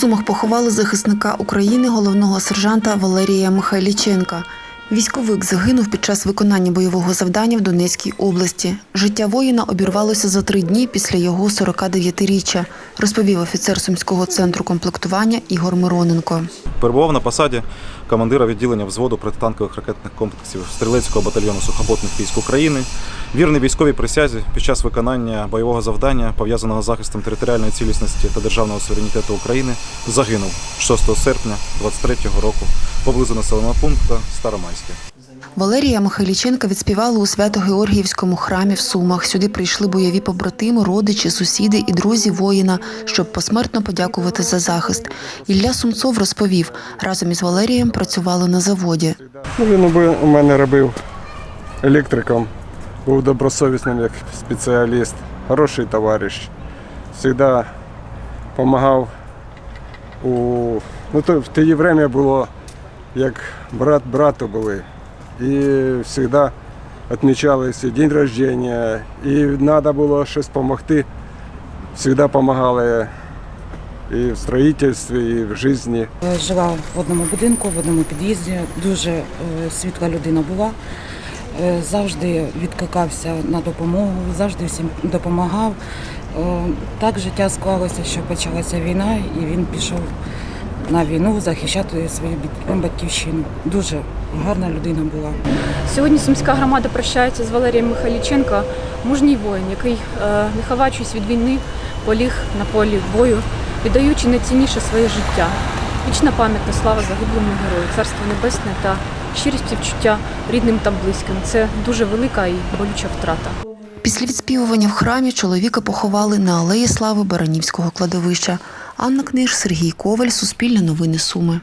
Сумах поховали захисника України головного сержанта Валерія Михайліченка. Військовик загинув під час виконання бойового завдання в Донецькій області. Життя воїна обірвалося за три дні після його 49-річчя, розповів офіцер Сумського центру комплектування Ігор Мироненко. Перебував на посаді командира відділення взводу протитанкових ракетних комплексів стрілецького батальйону сухопутних військ України. Вірний військовій присязі під час виконання бойового завдання, пов'язаного з захистом територіальної цілісності та державного суверенітету України, загинув 6 серпня 23-го року поблизу населеного пункту Старомайське. Валерія Михайліченка відспівали у Свято-Георгіївському храмі в Сумах. Сюди прийшли бойові побратими, родичі, сусіди і друзі воїна, щоб посмертно подякувати за захист. Ілля Сумцов розповів, разом із Валерієм працювали на заводі. Ну, він у мене робив електриком, був добросовісним як спеціаліст, хороший товариш. Завжди допомагав у. Ну, то в те время було як брат брату були. І завжди відмічалися день рождення, і треба було щось допомогти. Завжди допомагали і в строїтельстві, і в житті. Жила в одному будинку, в одному під'їзді. Дуже е, світла людина була. Е, Завжди відкликався на допомогу, завжди всім допомагав. Е, Так життя склалося, що почалася війна, і він пішов на війну захищати свою бат- батьківщину. Дуже гарна людина була. Сьогодні сумська громада прощається з Валерієм Михайліченко, мужній воїн, який, е, не ховаючись від війни, поліг на полі бою, віддаючи найцінніше своє життя. Вічна пам'ять та слава загиблому герою, царство небесне та щирість співчуття рідним та близьким. Це дуже велика і болюча втрата. Після відспівування в храмі чоловіка поховали на алеї слави Баранівського кладовища. Анна Книж, Сергій Коваль, Суспільне новини Суми.